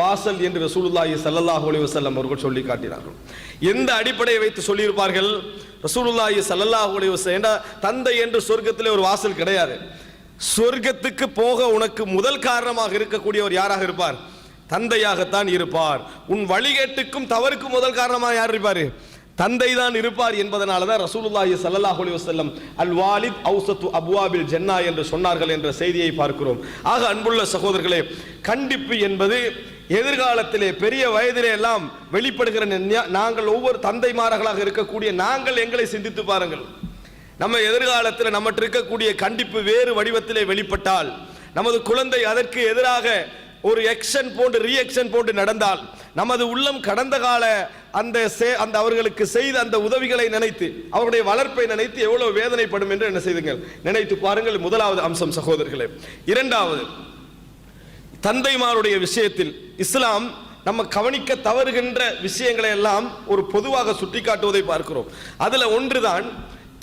வாசல் என்று ரசூலுல்லாஹி சல்லல்லாஹு அலைஹி வஸல்லம் அவர்கள் சொல்லி காட்டினார்கள். எந்த அடிப்படையை வைத்து சொல்லியிருப்பார்கள்? ரசூலுல்லாஹி சல்லல்லாஹு அலைஹி வஸல்லம் தந்தை என்று சொர்க்கத்திலே ஒரு வாசல் கிடையாது. சொர்க்கத்துக்கு போக உனக்கு முதல் காரணமாக இருக்கக்கூடியவர் யாராக இருப்பார்? தந்தையாகத்தான் இருப்பார். உன் வழிகேட்டுக்கும் தவறுக்கும் முதல் காரணமாக யார் இருப்பார்? தந்தை தான் இருப்பார் என்பதனால தான் ரசூலுல்லாஹி ஸல்லல்லாஹு அலைஹி வஸல்லம் அல் வாலித் ஔசத்து அபுவாபில் ஜன்னா என்று சொன்னார்கள் என்ற செய்தியை பார்க்கிறோம். ஆக அன்புள்ள சகோதரர்களே கண்டிப்பு என்பது எதிர்காலத்திலே பெரிய வயதிலே எல்லாம் வெளிப்படுகிற நாங்கள் ஒவ்வொரு தந்தைமார்களாக இருக்கக்கூடிய நாங்கள் எங்களை சிந்தித்து பாருங்கள். நம்ம எதிர்காலத்தில் நம்மகிட்ட இருக்கக்கூடிய கண்டிப்பு வேறு வடிவத்திலே வெளிப்பட்டால் நமது குழந்தை அதற்கு எதிராக ஒரு எக்ஷன் போன்று ரியாக்ஷன் போன்று நடந்தால் நமது உள்ளம் கடந்த கால அந்த அந்த அவர்களுக்கு செய்த அந்த உதவிகளை நினைத்து அவருடைய வளர்ப்பை நினைத்து எவ்வளவு வேதனைப்படும் என்று என்ன செய்துங்கள்? நினைத்து பாருங்கள் முதலாவது அம்சம் சகோதரர்களே. இரண்டாவது தந்தைமாருடைய விஷயத்தில் இஸ்லாம் நம்ம கவனிக்க தவறுகின்ற விஷயங்களை எல்லாம் ஒரு பொதுவாக சுட்டிக்காட்டுவதை பார்க்கிறோம். அதுல ஒன்றுதான்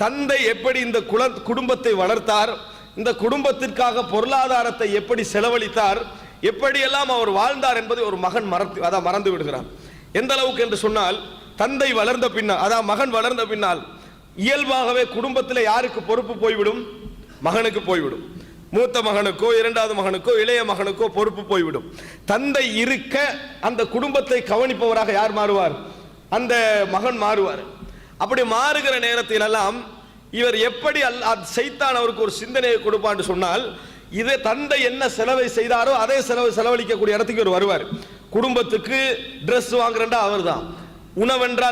தந்தை எப்படி இந்த குல குடும்பத்தை வளர்த்தார் இந்த குடும்பத்திற்காக பொருளாதாரத்தை எப்படி செலவழித்தார் எப்படியெல்லாம் அவர் வாழ்ந்தார் என்பதை ஒரு மகன் மறந்து அதான் மறந்து விடுகிறான். எந்த அளவுக்கு என்று சொன்னால் தந்தை வளர்ந்த பின்னால் அதான் மகன் வளர்ந்த பின்னால் இயல்பாகவே குடும்பத்தில் யாருக்கு பொறுப்பு போய்விடும்? மகனுக்கு போய்விடும். மூத்த மகனுக்கோ இரண்டாவது மகனுக்கோ இளைய மகனுக்கோ பொறுப்பு போய்விடும். தந்தை இருக்க அந்த குடும்பத்தை கவனிப்பவராக யார் மாறுவார்? அந்த மகன் மாறுவார். அப்படி மாறுகிற நேரத்தில் எல்லாம் இவர் எப்படி அல் அது அவருக்கு ஒரு சிந்தனையை கொடுப்பான்னு சொன்னால் இதே தந்தை என்ன செலவை செய்தாரோ அதே செலவு செலவழிக்கக்கூடிய இடத்துக்கு இவர் வருவார். குடும்பத்துக்கு Dress வாங்குறண்டா அவர்தான். உணவென்றால்